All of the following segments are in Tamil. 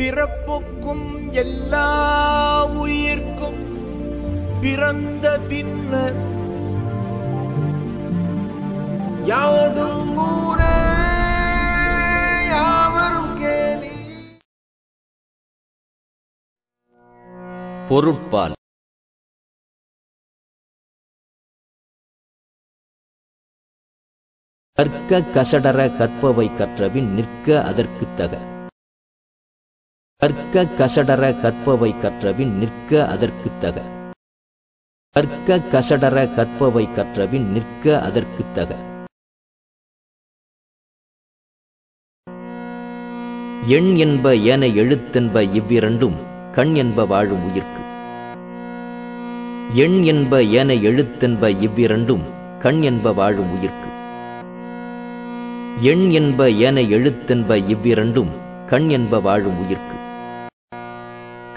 பிறப்புக்கும் எல்லா உயிர்க்கும் பிறந்த பின்னர் யாதும் ஊரே யாவரும் கேலி. பொருட்பால். கற்க கசடர கற்பவை கற்றவின் நிற்க அதற்குத் தக கற்க கசடர கற்பவை கற்றபின் நிற்க அதற்குத் தக. கற்க கசடர கற்பவை கற்றபின் நிற்க அதற்குத் தக. எண் என்ப ஏன எழுத்தென்ப இவ்விரண்டும் கண் என்ப வாழும் உயிர்க்கு. எண் என்ப ஏன எழுத்தென்ப இவ்விரண்டும் கண் என்ப வாழும் உயிர்க்கு. எண் என்ப ஏன எழுத்தென்ப இவ்விரண்டும் கண் என்ப வாழும் உயிர்க்கு.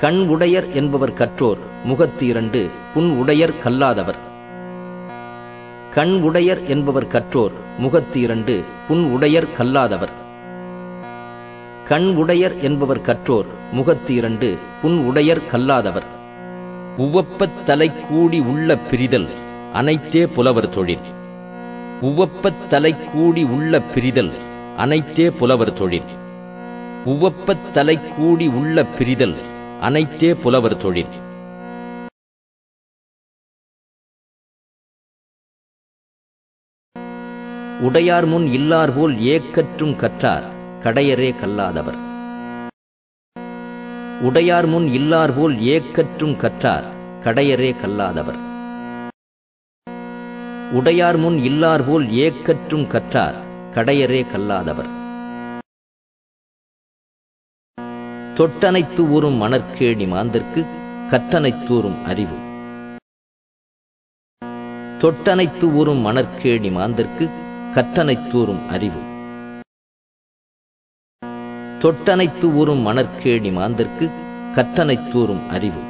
கண் உடையர் என்பவர் கற்றோர் முகத்து இரண்டு புன் உடையர் கல்லாதவர். கண் உடையர் என்பவர் கற்றோர் முகத்து இரண்டு புன் உடையர் கல்லாதவர். கண் உடையர் என்பவர் கற்றோர் முகத்து இரண்டு புன் உடையர் கல்லாதவர். உவப்பத் தலை கூடி உள்ள பிரிதல் அனைத்தே புலவர் தொழில். உவப்பத் தலை கூடி உள்ள பிரிதல் அனைத்தே புலவர் தொழில். உவப்பத் தலை கூடி உள்ள பிரிதல் அனைத்தே புலவர் தொழில். உடையார் முன் இல்லார் போல் ஏக்கற்றும் கற்றார் கடையரே கல்லாதவர். உடையார் முன் இல்லார் போல் ஏக்கற்றும் கற்றார் கடையரே கல்லாதவர். உடையார் முன் இல்லார் போல் ஏக்கற்றும் கற்றார் கடையரே கல்லாதவர். தொட்டனைத்து ஊறும் மணற்கேணி மாந்தற்கு கற்றனைத்தூறும் அறிவு. தொட்டனைத்து ஊறும் மணற்கேணி மாந்தற்கு கற்றனைத்தூறும் அறிவு. தொட்டனைத்து ஊறும் மணற்கேணி மாந்தற்கு கற்றனைத்தூறும் அறிவு.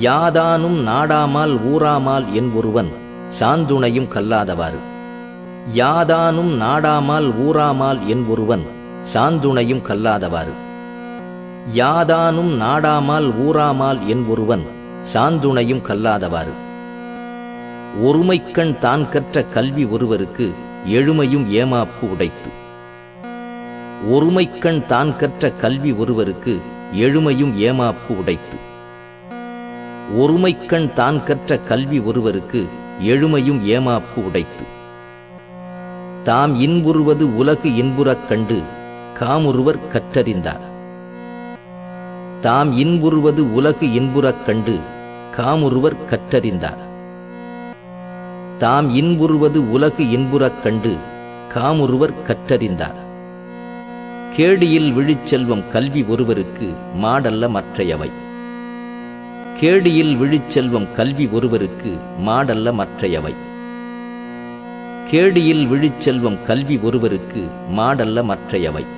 யாதானும் நாடாமால் ஊராமால் என் ஒருவன் சாந்துணையும் கல்லாதவாறு. யாதானும் நாடாமால் ஊராமால் என் ஒருவன் சாந்துணையும் கல்லாதவாறு. யாதானும் நாடாமால் ஊராமால் என் ஒருவன் சாந்துணையும் கல்லாதவாறு. ஒருமைக்கண் தான் கற்ற கல்வி ஒருவருக்கு எழுமையும் ஏமாப்பு உடைத்து. ஒருமைக்கண் தான் கற்ற கல்வி ஒருவருக்கு எழுமையும் ஏமாப்பு உடைத்து. ஒருமைக்கண் தான் கற்ற கல்வி ஒருவருக்கு எழுமையும் ஏமாப்பு உடைத்து. தாம் இன்புறுவது உலகு இன்புறக் கண்டு காமுறுவர் கற்றறிந்தார். தாம் இன்புறுவது உலகு இன்புறக் கண்டு காமுறுவர் கற்றறிந்தார். தாம் இன்புறுவது உலகு இன்புறக் கண்டு காமுறுவர் கற்றறிந்தார். கேடியில் விழிச்செல்வம் கல்வி ஒருவருக்கு மாடல்ல மற்றையவை. கேடியில் விழிச்செல்வம் கல்வி ஒருவருக்கு மாடல்ல மற்றையவை. கேடியில் விழிச்செல்வம் கல்வி ஒருவருக்கு மாடல்ல மற்றையவை.